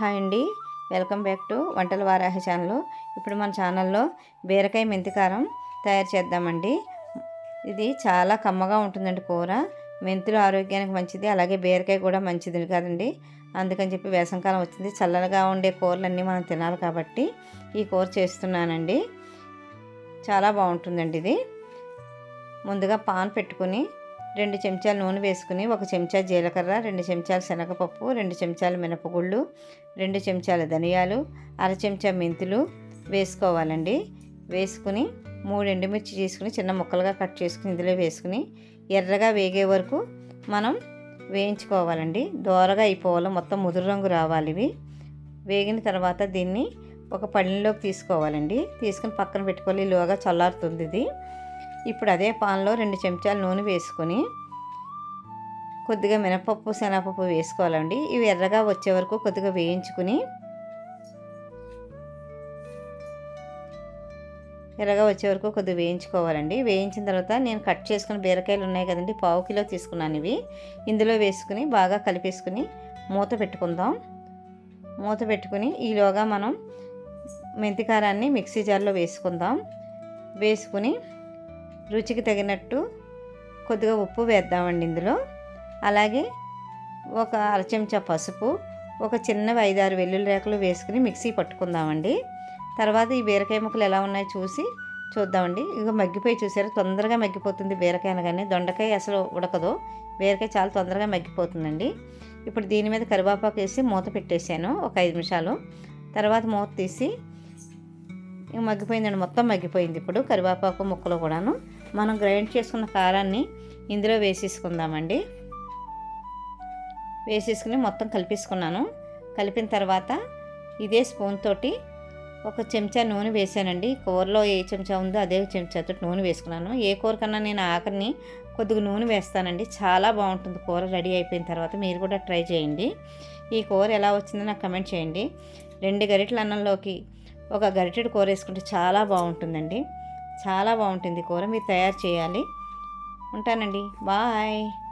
Hi అండి. Welcome back to వంటల Varaha channel. ఇప్పుడు మన ఛానల్లో బీరకాయ మెంతికారం తయారు చేద్దామండి. ఇది చాలా కమ్మగా ఉంటుందండి కూర. మెంతులు ఆరోగ్యానికి మంచిది అలాగే బీరకాయ కూడా మంచిది కదండి. అందుకని చెప్పి వేసంకాలం వచ్చింది. చల్లగా ఉండే కూరలన్నీ మనం తినాలి కాబట్టి ఈ కూర చేస్తున్నానండి. చాలా బాగుంటుందండి ఇది. ముందుగా పాన్ పెట్టుకుని రెండు చెంచాలు నూనె వేసుకుని ఒక చెంచా జీలకర్ర రెండు చెంచాలు శనగపప్పు రెండు చెంచాలు మినపగుళ్ళు రెండు చెంచాల ధనియాలు అర చెంచా మెంతులు వేసుకోవాలండి. వేసుకుని మూడు ఎండుమిర్చి తీసుకుని చిన్న ముక్కలుగా కట్ చేసుకుని ఇందులో వేసుకుని ఎర్రగా వేగే వరకు మనం వేయించుకోవాలండి. దోరగా అయిపోవాలి మొత్తం ముదురు రంగు రావాలి ఇవి. వేగిన తర్వాత దీన్ని ఒక పళ్ళలోకి తీసుకోవాలండి. తీసుకుని పక్కన పెట్టుకోవాలి. లోగా చల్లారుతుంది ఇది. ఇప్పుడు అదే పాన్లో రెండు చెంచాలు నూనె వేసుకొని కొద్దిగా మినపప్పు శనగపప్పు వేసుకోవాలండి. ఇవి ఎర్రగా వచ్చే వరకు కొద్దిగా వేయించుకుని ఎర్రగా వచ్చే వరకు కొద్దిగా వేయించుకోవాలండి. వేయించిన తర్వాత నేను కట్ చేసుకుని బీరకాయలు ఉన్నాయి కదండి పావు కిలో తీసుకున్నాను ఇవి. ఇందులో వేసుకుని బాగా కలిపేసుకుని మూత పెట్టుకుందాం. మూత పెట్టుకుని ఈలోగా మనం మెంతికారాన్ని మిక్సీ జార్లో వేసుకుందాం. వేసుకుని రుచికి తగినట్టు కొద్దిగా ఉప్పు వేద్దామండి ఇందులో. అలాగే ఒక అరచెంచా పసుపు ఒక చిన్నవి ఐదారు వెల్లుల్లి రేకలు వేసుకుని మిక్సీ పట్టుకుందామండి. తర్వాత ఈ బీరకాయ ముక్కలు ఎలా ఉన్నాయో చూసి చూద్దామండి. ఇక మగ్గిపోయి చూసారు? తొందరగా మగ్గిపోతుంది బీరకాయ అనగానే. దొండకాయ అసలు ఉడకదు. బీరకాయ చాలా తొందరగా మగ్గిపోతుందండి. ఇప్పుడు దీని మీద కరివేపాకు వేసి మూత పెట్టేశాను. ఒక ఐదు నిమిషాలు. తర్వాత మూత తీసి ఇక మగ్గిపోయిందండి. మొత్తం మగ్గిపోయింది ఇప్పుడు కరివేపాకు ముక్కలు కూడాను. మనం గ్రైండ్ చేసుకున్న కారాన్ని ఇందులో వేసేసుకుందామండి. వేసేసుకుని మొత్తం కలిపేసుకున్నాను. కలిపిన తర్వాత ఇదే స్పూన్ తోటి ఒక చెంచా నూనె వేసానండి. కూరలో ఏ చెంచా ఉందో అదే చెంచాతో నూనె వేసుకున్నాను. ఏ కూర కన్నా నేను ఆఖరిని కొద్దిగా నూనె వేస్తానండి. చాలా బాగుంటుంది కూర రెడీ అయిపోయిన తర్వాత మీరు కూడా ట్రై చేయండి. ఈ కూర ఎలా వచ్చిందో నాకు కమెంట్ చేయండి. రెండు గరిటల అన్నంలోకి ఒక గరిటెడు కూర వేసుకుంటే చాలా బాగుంటుందండి. చాలా బాగుంటుంది కూర. మీరు తయారు చేయాలి. ఉంటానండి. బాయ్.